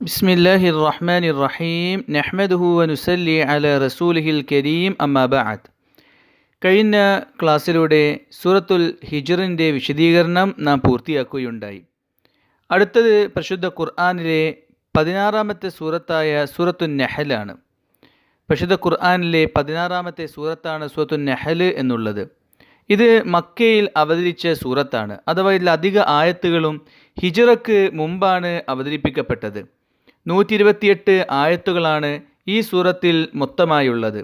بسم الله الرحمن الرحيم نحمده ونسلي على رسوله الكريم أما بعد കഴിഞ്ഞ ക്ലാസ്സിലൂടെ സൂറത്തുൽ ഹിജറിൻ്റെ വിശദീകരണം നാം പൂർത്തിയാക്കുകയുണ്ടായി അടുത്തത് പരിശുദ്ധ ഖുർആാനിലെ പതിനാറാമത്തെ സൂറത്തായ സൂറത്തുൻ നെഹലാണ് പരിശുദ്ധ ഖുർആാനിലെ പതിനാറാമത്തെ സൂറത്താണ് സൂറത്തുൻ നെഹൽ എന്നുള്ളത് ഇത് മക്കയിൽ അവതരിച്ച സൂറത്താണ് അഥവാ ഇതിൽ അധിക ആയത്തുകളും ഹിജറക്ക് മുമ്പാണ് അവതരിപ്പിക്കപ്പെട്ടത് നൂറ്റി ഇരുപത്തിയെട്ട് ആയത്തുകളാണ് ഈ സൂറത്തിൽ മൊത്തമായുള്ളത്.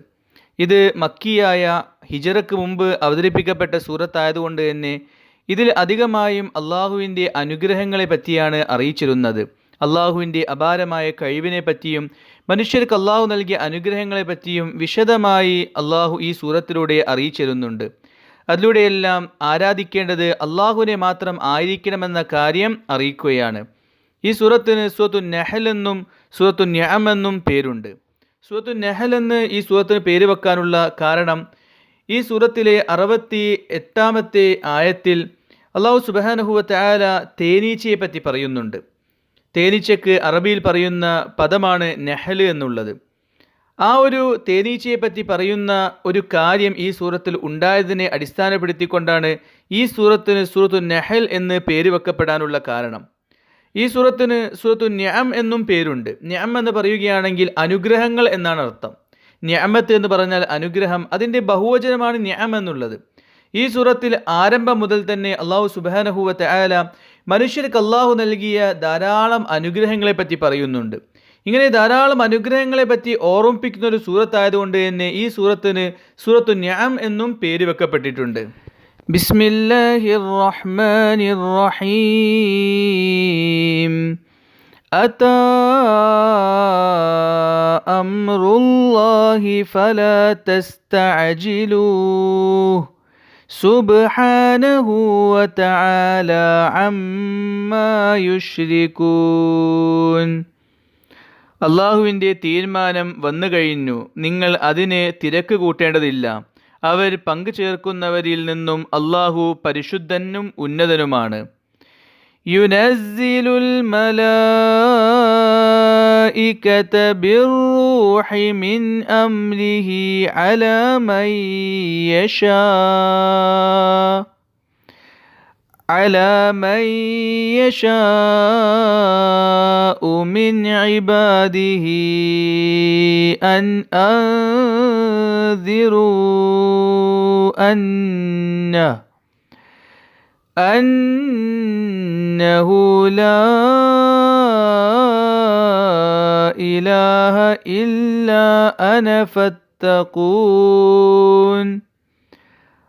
ഇത് മക്കിയായ ഹിജറക്ക് മുമ്പ് അവതരിപ്പിക്കപ്പെട്ട സൂറത്തായതുകൊണ്ട് തന്നെ ഇതിൽ അധികമായും അള്ളാഹുവിന്റെ അനുഗ്രഹങ്ങളെ പറ്റിയാണ് അറിയിച്ചിരുന്നത്. അള്ളാഹുവിന്റെ അപാരമായ കഴിവിനെ പറ്റിയും മനുഷ്യർക്ക് അള്ളാഹു നൽകിയ അനുഗ്രഹങ്ങളെ പറ്റിയും വിശദമായി അള്ളാഹു ഈ സൂറത്തിലൂടെ അറിയിച്ചിരുന്നുണ്ട്. അതിലൂടെയെല്ലാം ആരാധിക്കേണ്ടത് അള്ളാഹുവിനെ മാത്രം ആയിരിക്കണമെന്ന കാര്യം അറിയിക്കുകയാണ്. ഈ സൂറത്തിന് സൂറത്തു നെഹൽ എന്നും സൂറത്തു ഞാം എന്നും പേരുണ്ട്. സൂറത്തു നെഹൽ എന്ന് ഈ സൂറത്തിന് പേര് വെക്കാനുള്ള കാരണം ഈ സൂറത്തിലെ അറുപത്തി എട്ടാമത്തെ ആയത്തിൽ അള്ളാഹു സുബാനഹുവത്ത് ആല തേനീച്ചയെ പറ്റി പറയുന്നുണ്ട്. തേനീച്ചയ്ക്ക് അറബിയിൽ പറയുന്ന പദമാണ് നെഹൽ എന്നുള്ളത്. ആ ഒരു തേനീച്ചയെ പറ്റി പറയുന്ന ഒരു കാര്യം ഈ സൂറത്തിൽ ഉണ്ടായതിനെ അടിസ്ഥാനപ്പെടുത്തിക്കൊണ്ടാണ് ഈ സൂറത്തിന് സൂറത്തു നെഹൽ എന്ന് പേര് വെക്കപ്പെടാനുള്ള കാരണം. ഈ സൂറത്തിന് സൂറത്തു ന്യാം എന്നും പേരുണ്ട്. ന്യാം എന്ന് പറയുകയാണെങ്കിൽ അനുഗ്രഹങ്ങൾ എന്നാണ് അർത്ഥം. ന്യാമത്ത് എന്ന് പറഞ്ഞാൽ അനുഗ്രഹം അതിന്റെ ബഹുവചനമാണ് ന്യാം എന്നുള്ളത്. ഈ സൂറത്തിൽ ആരംഭം മുതൽ തന്നെ അള്ളാഹു സുബാനഹുവത്തെ ആയാല മനുഷ്യർക്ക് അള്ളാഹു നൽകിയ ധാരാളം അനുഗ്രഹങ്ങളെ പറ്റി പറയുന്നുണ്ട്. ഇങ്ങനെ ധാരാളം അനുഗ്രഹങ്ങളെ പറ്റി ഓർമ്മിപ്പിക്കുന്ന ഒരു സൂറത്തായതുകൊണ്ട് തന്നെ ഈ സൂറത്തിന് സൂറത്തു ന്യാം എന്നും പേര് വെക്കപ്പെട്ടിട്ടുണ്ട്. بسم الله الرحمن الرحيم أتى أمر الله فلا تستعجلوه سبحانه وتعالى عما يشركون അള്ളാഹുവിൻ്റെ തീരുമാനം വന്നു കഴിഞ്ഞു നിങ്ങൾ അതിന് തിരക്ക് കൂട്ടേണ്ടതില്ല അവർ പങ്കു ചേർക്കുന്നവരിൽ നിന്നും അള്ളാഹു പരിശുദ്ധനും ഉന്നതനുമാണ് യുനസിലുൽ മലായികത ബിർറൂഹി മിൻ അംരിഹി അലാ മൻ യശാ على من يشاء من عباده أن أنذروا أنه أنه لا إله إلا أنا فاتقون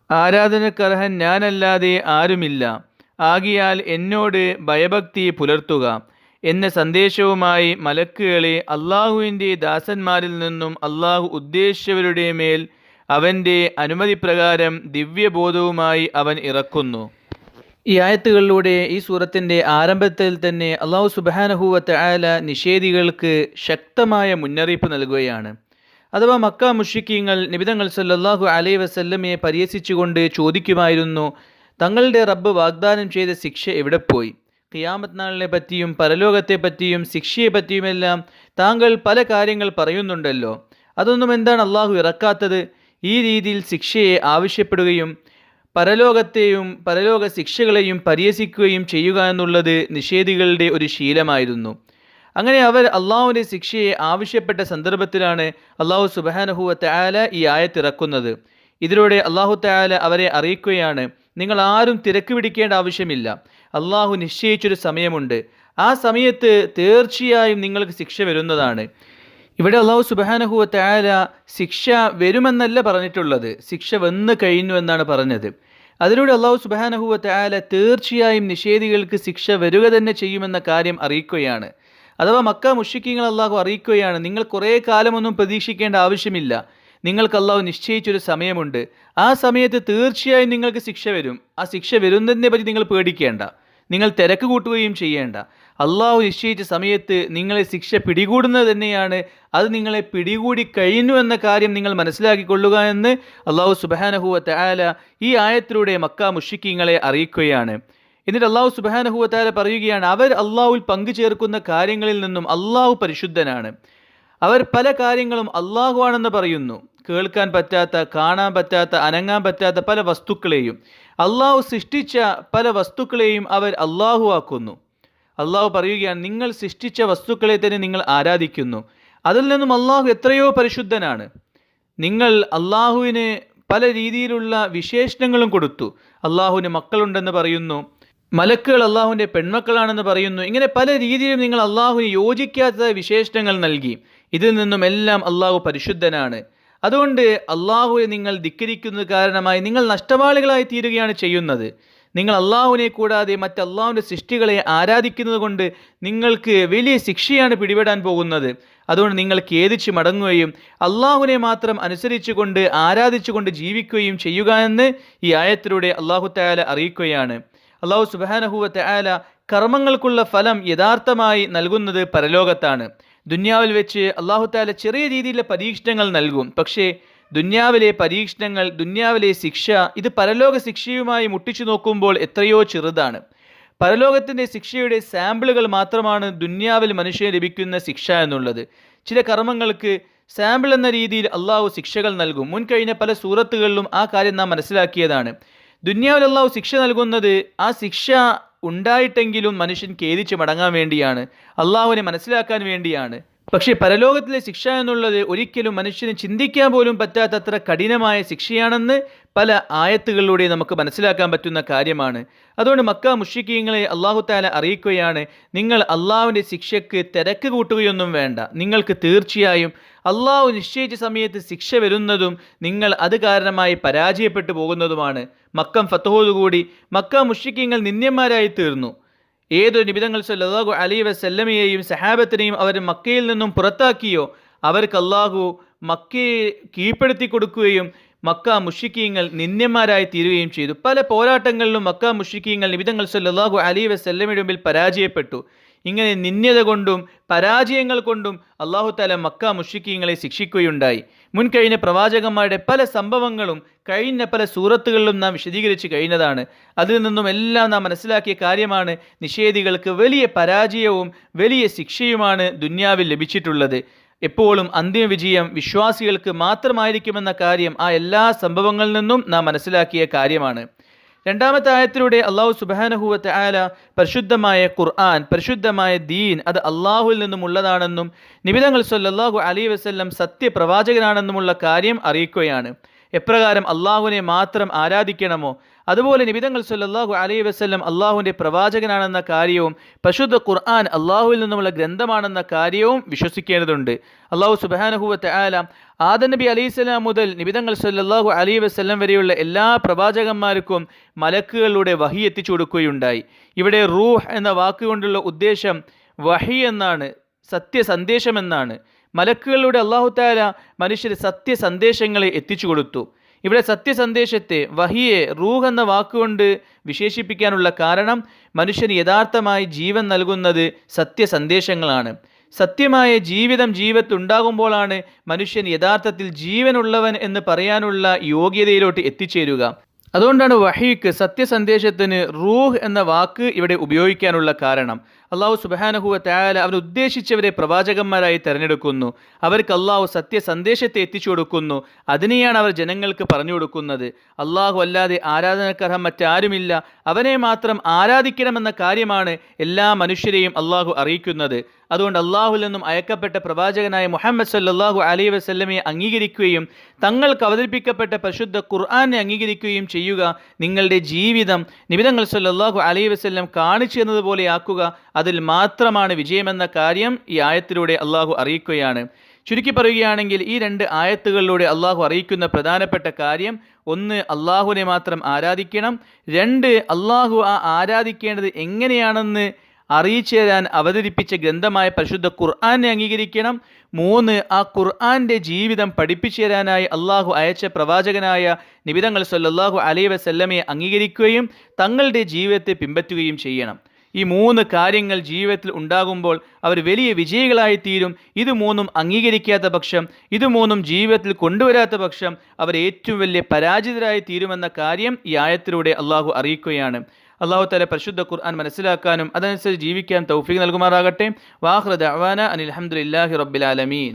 ആരാധനക്കർഹൻ ഞാനല്ലാതെ ആരുമില്ല ആകിയാൽ എന്നോട് ഭയഭക്തി പുലർത്തുക എന്ന സന്ദേശവുമായി മലക്കുകളെ അള്ളാഹുവിന്റെ ദാസന്മാരിൽ നിന്നും അള്ളാഹു ഉദ്ദേശിച്ചവരുടെ മേൽ അവന്റെ അനുമതി പ്രകാരം ദിവ്യബോധവുമായി അവൻ ഇറക്കുന്നു. ഈ ആയത്തുകളിലൂടെ ഈ സൂറത്തിന്റെ ആരംഭത്തിൽ തന്നെ അള്ളാഹു സുബാനഹുവത്ത് ആല നിഷേധികൾക്ക് ശക്തമായ മുന്നറിയിപ്പ് നൽകുകയാണ്. അഥവാ മക്ക മുഷിക്കീങ്ങൾ നിബിതങ്ങൾ സല്ലാഹു അലൈ വസല്ലമയെ പരിഹസിച്ചുകൊണ്ട് ചോദിക്കുമായിരുന്നു തങ്ങളുടെ റബ്ബ് വാഗ്ദാനം ചെയ്ത ശിക്ഷ എവിടെ പോയി? ഖിയാമത്ത് നാളിനെ പറ്റിയും പരലോകത്തെ പറ്റിയും ശിക്ഷയെ പറ്റിയുമെല്ലാം താങ്കൾ പല കാര്യങ്ങൾ പറയുന്നുണ്ടല്ലോ. അതൊന്നും എന്താണ് അള്ളാഹു ഇറക്കാത്തത്? ഈ രീതിയിൽ ശിക്ഷയെ ആവശ്യപ്പെടുകയും പരലോകത്തെയും പരലോക ശിക്ഷകളെയും പരിഹസിക്കുകയും ചെയ്യുക എന്നുള്ളത് നിഷേധികളുടെ ഒരു ശീലമായിരുന്നു. അങ്ങനെ അവർ അള്ളാഹുവിന്റെ ശിക്ഷയെ ആവശ്യപ്പെട്ട സന്ദർഭത്തിലാണ് അള്ളാഹു സുബാനഹുവ തയാല ഈ ആയത്തിറക്കുന്നത് ഇതിലൂടെ അള്ളാഹു തയാല അവരെ അറിയിക്കുകയാണ്. നിങ്ങൾ ആരും തിരക്ക് പിടിക്കേണ്ട ആവശ്യമില്ല. അള്ളാഹു നിശ്ചയിച്ചൊരു സമയമുണ്ട്. ആ സമയത്ത് തീർച്ചയായും നിങ്ങൾക്ക് ശിക്ഷ വരുന്നതാണ്. ഇവിടെ അള്ളാഹു സുബാനഹുവ തയാല ശിക്ഷ വരുമെന്നല്ല പറഞ്ഞിട്ടുള്ളത്. ശിക്ഷ വന്നു കഴിഞ്ഞു എന്നാണ് പറഞ്ഞത്. അതിലൂടെ അള്ളാഹു സുബാനഹുവ തയാല തീർച്ചയായും നിഷേധികൾക്ക് ശിക്ഷ വരിക തന്നെ ചെയ്യുമെന്ന കാര്യം അറിയിക്കുകയാണ്. അഥവാ മക്ക മുഷിക്കിങ്ങൾ അള്ളാഹു അറിയിക്കുകയാണ് നിങ്ങൾ കുറേ കാലമൊന്നും പ്രതീക്ഷിക്കേണ്ട ആവശ്യമില്ല. നിങ്ങൾക്ക് അള്ളാഹു നിശ്ചയിച്ചൊരു സമയമുണ്ട്. ആ സമയത്ത് തീർച്ചയായും നിങ്ങൾക്ക് ശിക്ഷ വരും. ആ ശിക്ഷ വരുന്നതിനെ പറ്റി നിങ്ങൾ പേടിക്കേണ്ട. നിങ്ങൾ തിരക്ക് കൂട്ടുകയും ചെയ്യേണ്ട. അള്ളാഹു നിശ്ചയിച്ച സമയത്ത് നിങ്ങളെ ശിക്ഷ പിടികൂടുന്നത് തന്നെയാണ്. അത് നിങ്ങളെ പിടികൂടി കഴിഞ്ഞു എന്ന കാര്യം നിങ്ങൾ മനസ്സിലാക്കിക്കൊള്ളുക എന്ന് അള്ളാഹു സുബാനഹുവ തയാല ഈ ആയത്തിലൂടെ മക്ക മുഷിക്കിങ്ങളെ അറിയിക്കുകയാണ്. എന്നിട്ട് അള്ളാഹു സുബാനഹുവത്താല പറയുകയാണ് അവർ അള്ളാഹുവിൽ പങ്കുചേർക്കുന്ന കാര്യങ്ങളിൽ നിന്നും അള്ളാഹു പരിശുദ്ധനാണ്. അവർ പല കാര്യങ്ങളും അള്ളാഹു ആണെന്ന് പറയുന്നു. കേൾക്കാൻ പറ്റാത്ത കാണാൻ പറ്റാത്ത അനങ്ങാൻ പറ്റാത്ത പല വസ്തുക്കളെയും. അള്ളാഹു സൃഷ്ടിച്ച പല വസ്തുക്കളെയും അവർ അള്ളാഹു ആക്കുന്നു. അള്ളാഹു പറയുകയാണ് നിങ്ങൾ സൃഷ്ടിച്ച വസ്തുക്കളെ തന്നെ നിങ്ങൾ ആരാധിക്കുന്നു. അതിൽ നിന്നും അള്ളാഹു എത്രയോ പരിശുദ്ധനാണ്. നിങ്ങൾ അള്ളാഹുവിന് പല രീതിയിലുള്ള വിശേഷണങ്ങളും കൊടുത്തു. അള്ളാഹുവിന് മക്കളുണ്ടെന്ന് പറയുന്നു. മലക്കുകൾ അള്ളാഹുവിന്റെ പെൺമക്കളാണെന്ന് പറയുന്നു. ഇങ്ങനെ പല രീതിയിലും നിങ്ങൾ അള്ളാഹുവിന് യോജിക്കാത്ത വിശേഷണങ്ങൾ നൽകി. ഇതിൽ നിന്നും എല്ലാം അള്ളാഹു പരിശുദ്ധനാണ്. അതുകൊണ്ട് അള്ളാഹുവിനെ നിങ്ങൾ ധിക്കരിക്കുന്നത് കാരണമായി നിങ്ങൾ നഷ്ടവാളികളായി തീരുകയാണ് ചെയ്യുന്നത്. നിങ്ങൾ അള്ളാഹുവിനെ കൂടാതെ മറ്റ് അള്ളാഹുവിന്റെ സൃഷ്ടികളെ ആരാധിക്കുന്നത് കൊണ്ട് നിങ്ങൾക്ക് വലിയ ശിക്ഷയാണ് പിടിപെടാൻ പോകുന്നത്. അതുകൊണ്ട് നിങ്ങൾ ഖേദിച്ച് മടങ്ങുകയും അള്ളാഹുവിനെ മാത്രം അനുസരിച്ചുകൊണ്ട് ആരാധിച്ചുകൊണ്ട് ജീവിക്കുകയും ചെയ്യുക എന്ന് ഈ ആയത്തിലൂടെ അള്ളാഹു തയാല അറിയിക്കുകയാണ്. അള്ളാഹു സുബാനഹുവ തയാല കർമ്മങ്ങൾക്കുള്ള ഫലം യഥാർത്ഥമായി നൽകുന്നത് പരലോകത്താണ്. ദുന്യാവിൽ വെച്ച് അള്ളാഹു താല ചെറിയ രീതിയിലെ പരീക്ഷണങ്ങൾ നൽകും. പക്ഷേ ദുന്യാവിലെ പരീക്ഷണങ്ങൾ ദുന്യാവിലെ ശിക്ഷ ഇത് പരലോക ശിക്ഷയുമായി മുട്ടിച്ചു നോക്കുമ്പോൾ എത്രയോ ചെറുതാണ്. പരലോകത്തിന്റെ ശിക്ഷയുടെ സാമ്പിളുകൾ മാത്രമാണ് ദുന്യാവിൽ മനുഷ്യന് ലഭിക്കുന്ന ശിക്ഷ എന്നുള്ളത്. ചില കർമ്മങ്ങൾക്ക് സാമ്പിൾ എന്ന രീതിയിൽ അള്ളാഹു ശിക്ഷകൾ നൽകും. മുൻകഴിഞ്ഞ പല സൂറത്തുകളിലും ആ കാര്യം നാം മനസ്സിലാക്കിയതാണ്. ദുന്യാവിൽ അള്ളാഹു ശിക്ഷ നൽകുന്നത് ആ ശിക്ഷ ഉണ്ടായിട്ടെങ്കിലും മനുഷ്യൻ ഖേദിച്ച് മടങ്ങാൻ വേണ്ടിയാണ്. അള്ളാഹുവിനെ മനസ്സിലാക്കാൻ വേണ്ടിയാണ്. പക്ഷേ പരലോകത്തിലെ ശിക്ഷ എന്നുള്ളത് ഒരിക്കലും മനുഷ്യന് ചിന്തിക്കാൻ പോലും പറ്റാത്തത്ര കഠിനമായ ശിക്ഷയാണെന്ന് പല ആയത്തുകളിലൂടെ നമുക്ക് മനസ്സിലാക്കാൻ പറ്റുന്ന കാര്യമാണ്. അതുകൊണ്ട് മക്ക മുഷിക്കീങ്ങളെ അള്ളാഹു താല അറിയിക്കുകയാണ് നിങ്ങൾ അള്ളാഹുവിന്റെ ശിക്ഷയ്ക്ക് തിരക്ക് കൂട്ടുകയൊന്നും വേണ്ട. നിങ്ങൾക്ക് തീർച്ചയായും അള്ളാഹു നിശ്ചയിച്ച സമയത്ത് ശിക്ഷ വരുന്നതും നിങ്ങൾ അത് കാരണമായി പരാജയപ്പെട്ടു പോകുന്നതുമാണ്. മക്കം ഫത്തഹോടുകൂടി മക്ക മുഷിക്കീങ്ങൾ നിന്ദ്യന്മാരായി തീർന്നു. ഏതൊരു നിബിതങ്ങൾ സല്ലാഹു അലി വസല്ലമയെയും സഹാബത്തിനെയും അവർ മക്കയിൽ നിന്നും പുറത്താക്കിയോ അവർക്ക് അള്ളാഹു മക്കയെ കീഴ്പ്പെടുത്തി കൊടുക്കുകയും മക്ക മുഷിക്കീങ്ങൾ നിന്ദ്യന്മാരായി തീരുകയും ചെയ്തു. പല പോരാട്ടങ്ങളിലും മക്ക മുഷിക്കീങ്ങൾ നിബിതങ്ങൾ സല്ലാഹു അലി വസല്ലമയുടെ മുമ്പിൽ പരാജയപ്പെട്ടു. ഇങ്ങനെ നിന്യത കൊണ്ടും പരാജയങ്ങൾ കൊണ്ടും അള്ളാഹു താല മക്ക മുഷിക്കീങ്ങളെ ശിക്ഷിക്കുകയുണ്ടായി. മുൻകഴിഞ്ഞ പ്രവാചകന്മാരുടെ പല സംഭവങ്ങളും കഴിഞ്ഞ പല സൂറത്തുകളിലും നാം വിശദീകരിച്ച് കഴിഞ്ഞതാണ്. അതിൽ നിന്നും എല്ലാം നാം മനസ്സിലാക്കിയ കാര്യമാണ് നിഷേധികൾക്ക് വലിയ പരാജയവും വലിയ ശിക്ഷയുമാണ് ദുന്യാവിൽ ലഭിച്ചിട്ടുള്ളത്. എപ്പോഴും അന്തിമ വിജയം വിശ്വാസികൾക്ക് മാത്രമായിരിക്കുമെന്ന കാര്യം ആ എല്ലാ സംഭവങ്ങളിൽ നിന്നും നാം മനസ്സിലാക്കിയ കാര്യമാണ്. രണ്ടാമത്തെ ആയത്തിലൂടെ അള്ളാഹു സുബാനഹുവത്തെ ആല പരിശുദ്ധമായ ഖുർആൻ പരിശുദ്ധമായ ദീൻ അത് അള്ളാഹുവിൽ നിന്നുമുള്ളതാണെന്നും നിബിതങ്ങൾ സല്ലാഹു അലി വസ്ല്ലം സത്യപ്രവാചകനാണെന്നുമുള്ള കാര്യം അറിയിക്കുകയാണ്. എപ്രകാരം അള്ളാഹുവിനെ മാത്രം ആരാധിക്കണമോ? അതുപോലെ നിബിതങ്ങൾ സല്ലാഹു അലൈ വസ്ല്ലം അള്ളാഹുവിന്റെ പ്രവാചകനാണെന്ന കാര്യവും പശുദ്ധ ഖുർആൻ അള്ളാഹുവിൽ നിന്നുമുള്ള ഗ്രന്ഥമാണെന്ന കാര്യവും വിശ്വസിക്കേണ്ടതുണ്ട്. അള്ളാഹു സുബാനഹുവത്തെ ആലാം ആദ നബി അലൈഹിസ്സലാം മുതൽ നിബിതങ്ങൾ സല്ലാഹു അലൈ വസ്ല്ലം വരെയുള്ള എല്ലാ പ്രവാചകന്മാർക്കും മലക്കുകളിലൂടെ വഹി എത്തിച്ചു കൊടുക്കുകയുണ്ടായി. ഇവിടെ റൂഹ് എന്ന വാക്കുകൊണ്ടുള്ള ഉദ്ദേശം വഹി എന്നാണ് സത്യസന്ദേശം എന്നാണ്. മലക്കുകളിലൂടെ അള്ളാഹു താല മനുഷ്യർ സത്യസന്ദേശങ്ങളെ എത്തിച്ചു കൊടുത്തു. ഇവിടെ സത്യസന്ദേശത്തെ വഹിയെ റൂഹ് എന്ന വാക്കുകൊണ്ട് വിശേഷിപ്പിക്കാനുള്ള കാരണം മനുഷ്യന് യഥാർത്ഥമായി ജീവൻ നൽകുന്നത് സത്യസന്ദേശങ്ങളാണ്. സത്യമായ ജീവിതം ജീവിതത്തുണ്ടാകുമ്പോഴാണ് മനുഷ്യൻ യഥാർത്ഥത്തിൽ ജീവനുള്ളവൻ എന്ന് പറയാനുള്ള യോഗ്യതയിലോട്ട് എത്തിച്ചേരുക. അതുകൊണ്ടാണ് വഹീക്ക് സത്യസന്ദേശത്തിന് റൂഹ് എന്ന വാക്ക് ഇവിടെ ഉപയോഗിക്കാനുള്ള കാരണം. അള്ളാഹു സുബാനഹുവ തയാല അവൻ ഉദ്ദേശിച്ചവരെ പ്രവാചകന്മാരായി തിരഞ്ഞെടുക്കുന്നു. അവർക്ക് അള്ളാഹു സത്യസന്ദേശത്തെ എത്തിച്ചു കൊടുക്കുന്നു. അതിനെയാണ് അവർ ജനങ്ങൾക്ക് പറഞ്ഞു കൊടുക്കുന്നത്. അള്ളാഹു അല്ലാതെ ആരാധനക്കർഹം മറ്റാരുമില്ല. അവനെ മാത്രം ആരാധിക്കണമെന്ന കാര്യമാണ് എല്ലാ മനുഷ്യരെയും അള്ളാഹു അറിയിക്കുന്നത്. അതുകൊണ്ട് അള്ളാഹുൽ നിന്നും അയക്കപ്പെട്ട പ്രവാചകനായ മുഹമ്മദ് സല്ലാഹു അലൈ വസല്ലമയെ അംഗീകരിക്കുകയും തങ്ങൾക്ക് അവതരിപ്പിക്കപ്പെട്ട പരിശുദ്ധ ഖുർആാനെ അംഗീകരിക്കുകയും ചെയ്യുക നിങ്ങളുടെ ജീവിതം നിബിതങ്ങൾ സല്ലാഹു അലൈ വസല്ലം കാണിച്ചു എന്നതുപോലെ ആക്കുക. അതിൽ മാത്രമാണ് വിജയമെന്ന കാര്യം ഈ ആയത്തിലൂടെ അള്ളാഹു അറിയിക്കുകയാണ്. ചുരുക്കി പറയുകയാണെങ്കിൽ ഈ രണ്ട് ആയത്തുകളിലൂടെ അള്ളാഹു അറിയിക്കുന്ന പ്രധാനപ്പെട്ട കാര്യം ഒന്ന് അള്ളാഹുവിനെ മാത്രം ആരാധിക്കണം രണ്ട് അള്ളാഹു ആ ആരാധിക്കേണ്ടത് എങ്ങനെയാണെന്ന് അറിയിച്ചു തരാൻ അവതരിപ്പിച്ച ഗ്രന്ഥമായ പരിശുദ്ധ ഖുർആാനെ അംഗീകരിക്കണം മൂന്ന് ആ ഖുർആാന്റെ ജീവിതം പഠിപ്പിച്ചു തരാനായി അള്ളാഹു അയച്ച പ്രവാചകനായ നിബിതങ്ങൾ സല്ലാഹു അലൈ വസല്ലമയെ അംഗീകരിക്കുകയും തങ്ങളുടെ ജീവിതത്തെ പിൻപറ്റുകയും ചെയ്യണം. ഈ മൂന്ന് കാര്യങ്ങൾ ജീവിതത്തിൽ ഉണ്ടാകുമ്പോൾ അവർ വലിയ വിജയികളായി തീരും ഇത് മൂന്നും അംഗീകരിക്കാത്ത പക്ഷം ഇത് മൂന്നും ജീവിതത്തിൽ കൊണ്ടുവരാത്ത പക്ഷം അവർ ഏറ്റവും വലിയ പരാജിതരായി തീരുമെന്ന കാര്യം ഈ ആയത്തിലൂടെ അള്ളാഹു അറിയിക്കുകയാണ്. അള്ളാഹു തല പരിശുദ്ധ ഖുർആൻ മനസ്സിലാക്കാനും അതനുസരിച്ച് ജീവിക്കാൻ തൗഫീഖ് നൽകുമാറാകട്ടെ. വാഹ്റദ് അവാന അനിൽ അൽഹംദുലില്ലാഹി റബ്ബിൽ ആലമീൻ.